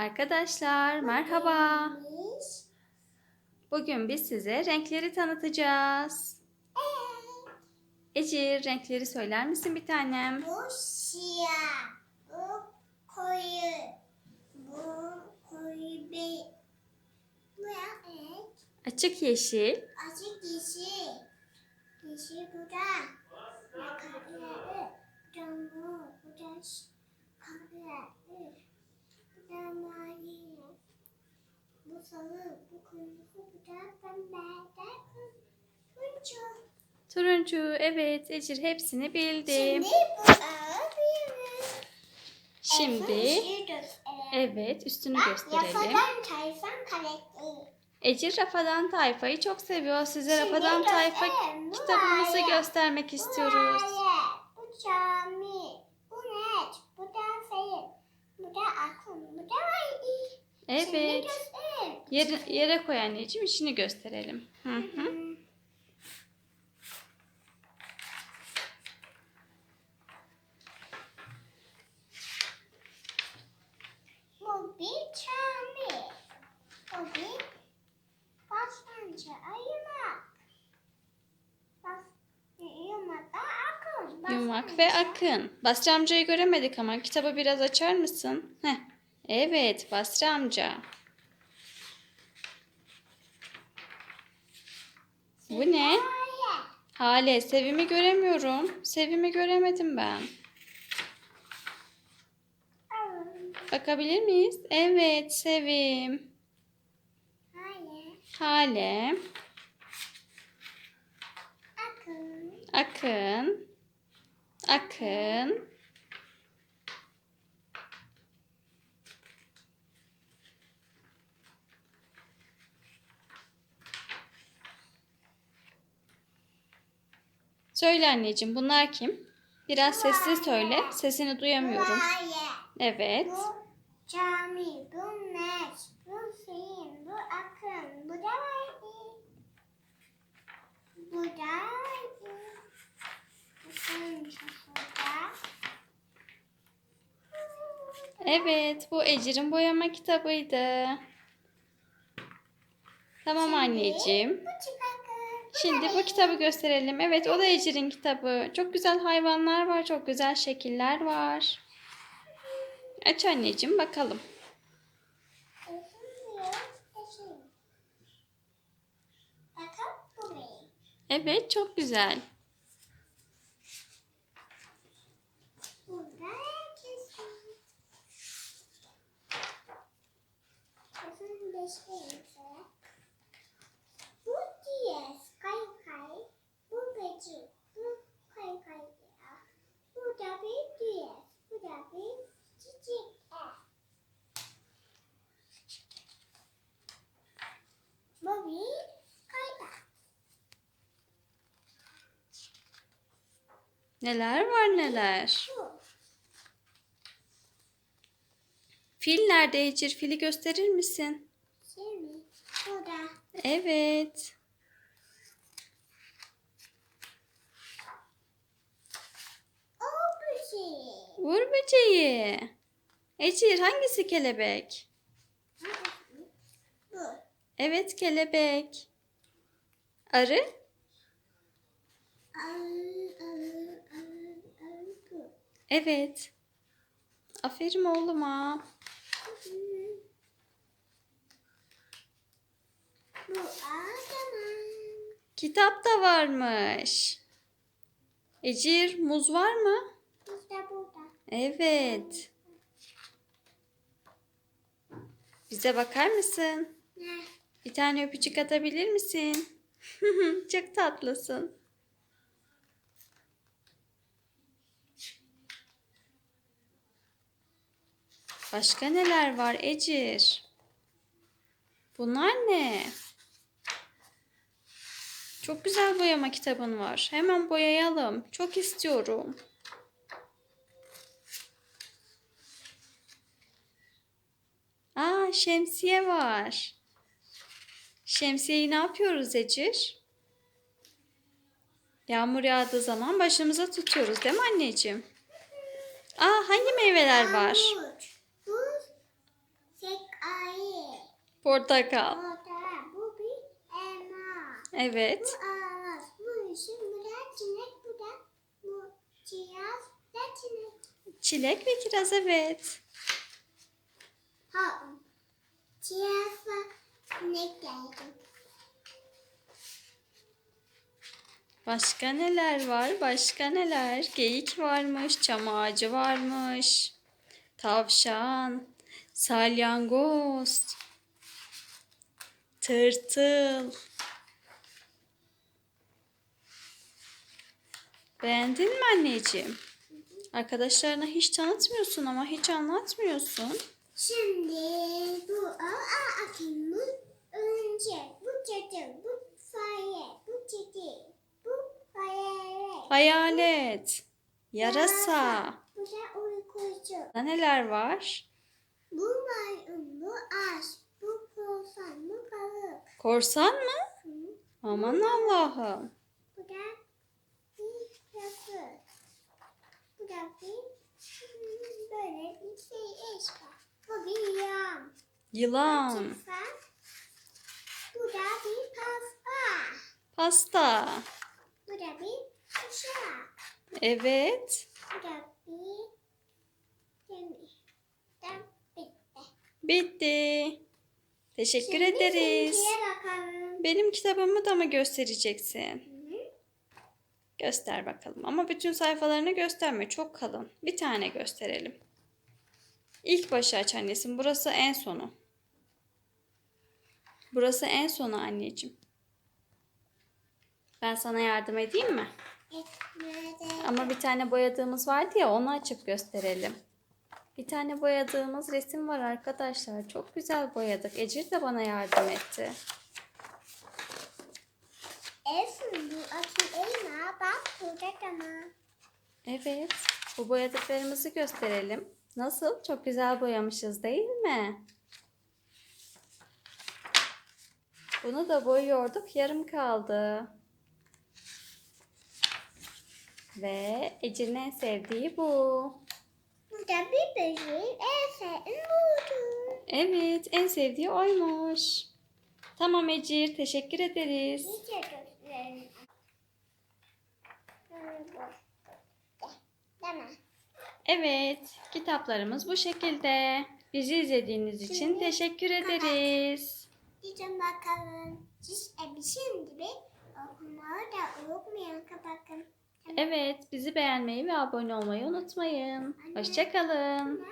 Arkadaşlar merhaba. Bugün biz size renkleri tanıtacağız. Ece renkleri söyler misin bir tanem? Bu siyah. Bu koyu. Bu koyu bir. Bu evet. Açık yeşil, Açık yeşil. Yeşil burada. Kahve. Bu da mor. Bu da ş- kahve. Bu da mavi. Bu sarı. Bu kırmızı. Bu da pembe. Bu da turuncu. turuncu. Evet Ece hepsini bildim. Şimdi bu büyümüş. Şimdi evet. üstünü Bak gösterelim. yasadan tayfan karakteri. Ece Rafadan Tayfa'yı çok seviyor. Size Şimdi Rafadan Tayfa. Bu kitabımızı ya. göstermek Bu istiyoruz. aile, Bu cami. Bu net. Bu da feyir. Bu da akım. Bu da. Şimdi Evet. Yere, yere koy anneciğim işini gösterelim. Hı hı. Bu bir cami. Bu bir başlangıcı ayımak. Bas, yumak da akım. Yumak ve Akın. Basri amcayı göremedik ama kitabı biraz açar mısın? Heh. Evet Basri amca. Bu ne? Hale, Sevim'i göremiyorum. Sevim'i göremedim ben. Bakabilir miyiz? Evet, Sevim. Hale, Akım. Akın, Akın, Söyle anneciğim, bunlar kim? Biraz sesli söyle. Sesini duyamıyorum. Evet. Bu cami, bu meç, bu film, bu akım, bu da. Bu da. Bu. Evet, bu Ecir'in boyama kitabıydı. Tamam anneciğim. Bu çıkakı. Şimdi bu kitabı gösterelim. Evet, o da Ecir'in kitabı. Çok güzel hayvanlar var, çok güzel şekiller var. Aç anneciğim bakalım. Evet, çok güzel. Burada kesin. Kesin beşliyim sana. Bu diyez, kay kay. Bu beci, bu kay kay ya. Bu da bir diyez, bu da bir çiçek. Bu bir kaydak. Neler var neler. Fil nerede Ecir? Fili gösterir misin? Da. Evet. O şey. Uğur böceği. Ecir hangisi kelebek? Bu. Evet kelebek. Arı? Arı. Evet. Aferin oğluma. Bu. Kitap da varmış. Ecir muz var mı? İşte burada. Evet. Bize bakar mısın? Ne? Bir tane öpücük atabilir misin? Çok tatlısın. Başka neler var Ecir? Bunlar ne? Çok güzel boyama kitabın var. Hemen boyayalım. Çok istiyorum. Aa, şemsiye var. Şemsiyeyi ne yapıyoruz Ecir? Yağmur yağdığı zaman başımıza tutuyoruz değil mi anneciğim? Aa hangi meyveler var? Portakal. Orta. Bu bir elma. Evet. Bu ağaç. Bu yeşil. Bu da çilek. Bu da bu kiraz. Da çilek. Çilek ve kiraz evet. Ha. Kirazla ne geldi? Başka neler var? Başka neler? Geyik varmış, çam ağacı varmış. Tavşan, salyangoz, tırtıl. Beğendin mi anneciğim? Arkadaşlarına hiç tanıtmıyorsun ama hiç anlatmıyorsun. Şimdi bu ağa akım. Bu önce. Bu çadır. Bu fare. Bu çadır. Bu fare. Hayalet, yarasa. Bu da uykucu. Neler var? Bu maymun, bu ağaç, korsan, bu balık. Korsan mı? Hı. Aman Allah'ım. Bu da bir yapı. Bu da bir böyle bir şey eş var. Bu bir. Yılan, Çıksa. Bu da bir pasta. pasta. Bu da bir kuşak. Evet. Bu da bir demir. Bitti. Teşekkür Şimdi ederiz. Benim kitabımı da mı göstereceksin? Hı. Göster bakalım. Ama bütün sayfalarını gösterme. Çok kalın. Bir tane gösterelim. İlk başı aç annesim. Burası en sonu. Burası en sonu anneciğim. Ben sana yardım edeyim mi? Ekmeğe Ama bir tane boyadığımız vardı ya onu açıp gösterelim. Bir tane boyadığımız resim var arkadaşlar. Çok güzel boyadık. Ecir de bana yardım etti. Evet. Bu boyadıklarımızı gösterelim. Nasıl? Çok güzel boyamışız değil mi? Bunu da boyuyorduk. Yarım kaldı. Ve Ecir'in en sevdiği bu. Burada bir böceğin en sevdiğim budur. Evet, en sevdiği oymuş. Tamam Ecir, teşekkür ederiz. Böyle boş. Tamam. Evet, kitaplarımız bu şekilde. Bizi izlediğiniz için Şimdi teşekkür ederiz. Gidin bakalım. Şimdi bir okumayı da unutmayın bakın. Evet, bizi beğenmeyi ve abone olmayı unutmayın. Hoşçakalın.